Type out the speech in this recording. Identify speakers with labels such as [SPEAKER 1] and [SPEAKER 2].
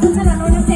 [SPEAKER 1] คุณสำหรับน้องน้ำใ